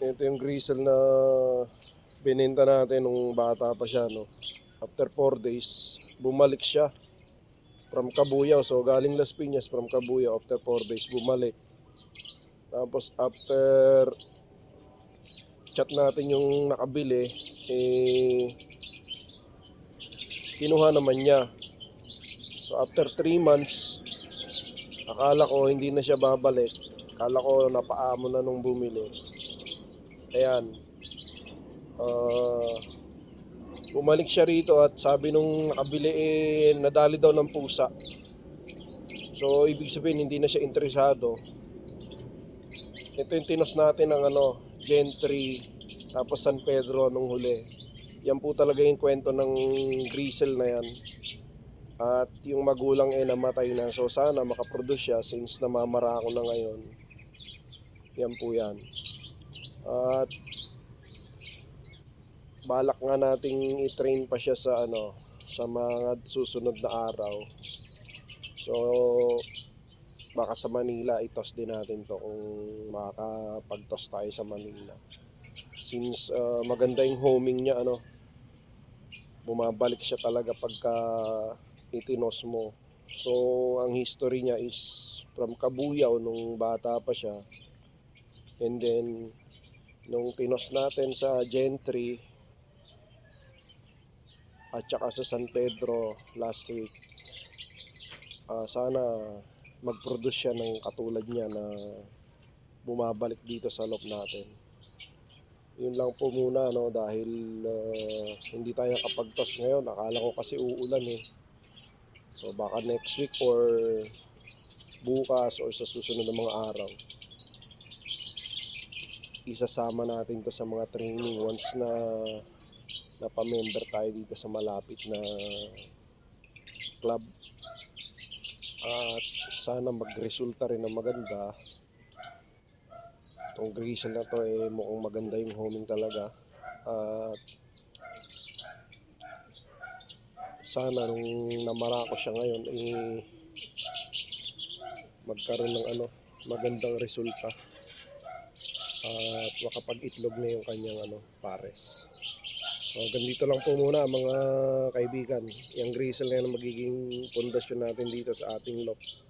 Ito yung gristle na binenta natin nung bata pa siya, no? After 4 days, bumalik siya from Cabuyao. So, galing Las Piñas from Cabuyao. After 4 days, bumalik. Tapos, after chat natin yung nakabili, eh, kinuha naman niya. So, after 3 months, akala ko hindi na siya babalik. Akala ko napaamo na nung bumili. Ayan. Ah, bumalik siya rito at sabi nung nakabili eh, nadali daw ng pusa. So, ibig sabihin, hindi na siya interesado. Ito yung tinos natin ng ano, Gentry, tapos San Pedro nung huli. Yan po talaga yung kwento ng grisel na yan. At yung magulang eh namatay na. So sana makaproduce siya since namamara ako na ngayon. Yan po yan. At balak nga nating i-train pa siya sa ano sa mga susunod na araw. So baka sa Manila itos din natin to kung makakapag-toss tayo sa Manila. Since uh, maganda yung homing niya ano bumabalik siya talaga pagka itinos mo. So ang history niya is from Kabuyao nung bata pa siya. And then nung tinos natin sa Gentry at saka sa San Pedro last week. ah, sana mag-produce siya ng katulad niya na bumabalik dito sa loob natin. Yun lang po muna no dahil ah, hindi tayo kapag-toss ngayon. Akala ko kasi uulan eh. So baka next week or bukas or sa susunod na mga araw isasama natin to sa mga training once na napamember tayo dito sa malapit na club. At sana magresulta rin na maganda. Itong grisel na to eh mukhang maganda yung homing talaga. At sana nung namara ko siya ngayon eh magkaroon ng ano magandang resulta at makapag-itlog na yung kanyang ano pares So, ganito lang po muna mga kaibigan. Yung grisel na yan ang magiging pundasyon natin dito sa ating loft.